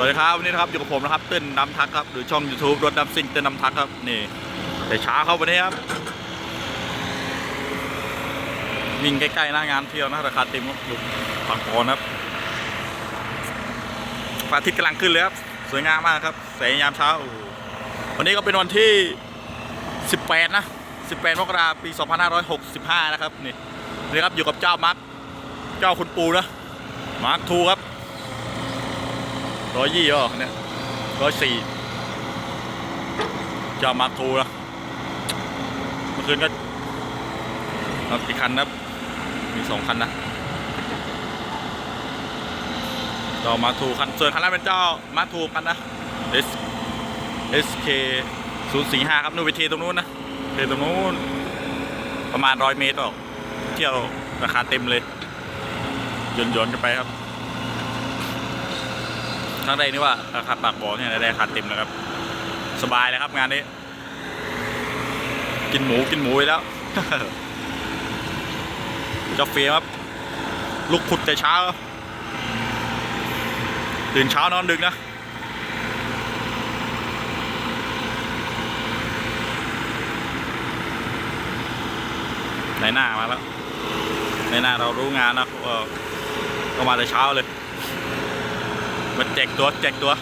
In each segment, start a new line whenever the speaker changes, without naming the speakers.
วัสดีครับวันนี้นะครับอยู่กับผมนะครับเต้นน้ำทักครับหรือช่อง YouTube รถนำซิ่งเต้นน้ำทักครับนี่แต่ช้าครับวันนี้ครับวิ่งใกล้ๆหน้างานเที่ยวนะราคาเต็มครับอยู่ฝั่งโคนครับพระอาทิตย์กำลังขึ้นเลยครับสวยงามมากครับแสงยามเช้าวันนี้ก็เป็นวันที่ 18 นะ 18 มกราคมปี 2565 นะครับนี่นี่ครับอยู่กับเจ้ามาร์คเจ้าคุณปูนะมาร์คทูครับ ร้อยยี่เหรอเนี่ยร้อยสี่จะมาทูนะเมื่อคืนก็เอาอีกคันนะมีสองคันนะจ้ามาทูคันส่วนคันนั้นเป็นเจ้ามาทูคันนะ S SK ศูนย์สี่ห้าครับนู่นเวทีตรงนู้นนะเทตรงนู้นประมาณร้อยเมตรออก เที่ยวราคาเต็มเลยยนต์ๆกันไปครับ ครั้งแรกนี่ว่าราคาปากบ่อเนี่ยได้ราคาเต็มนะครับ สบายเลยครับงานนี้ กินหมูกินหมูไปแล้วจ้าเฟียครับ ลุกขุดแต่เช้าครับตื่นเช้านอนดึกนะในหน้ามาแล้วในหน้าเรารู้งานนะก็มาแต่เช้าเลย มันแจกตัวแจกตัว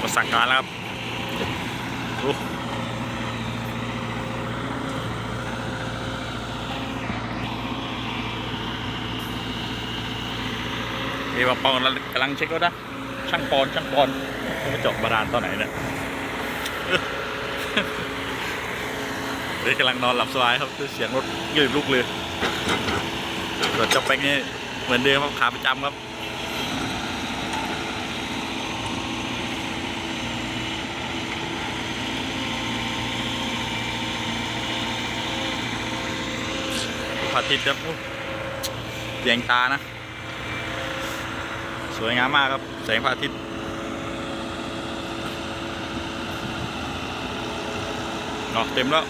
มาสั่งการแล้วครับโอ้เอวปองกำลังเช็คแล้วนะช่างปอนช่างปอนจะจบบาดาลตอนไหนเนี่ย เฮ้ยกำลังนอนหลับสบายครับด้วยเสียงรถยืดลุกเลยส่วนเจ้าแป๊กนี่เหมือนเดิมครับขาประจำครับพระอาทิตย์ครับอู้แยงตานะ สวยงามมากครับ แสงพระอาทิตย์ เนาะเต็มแล้ว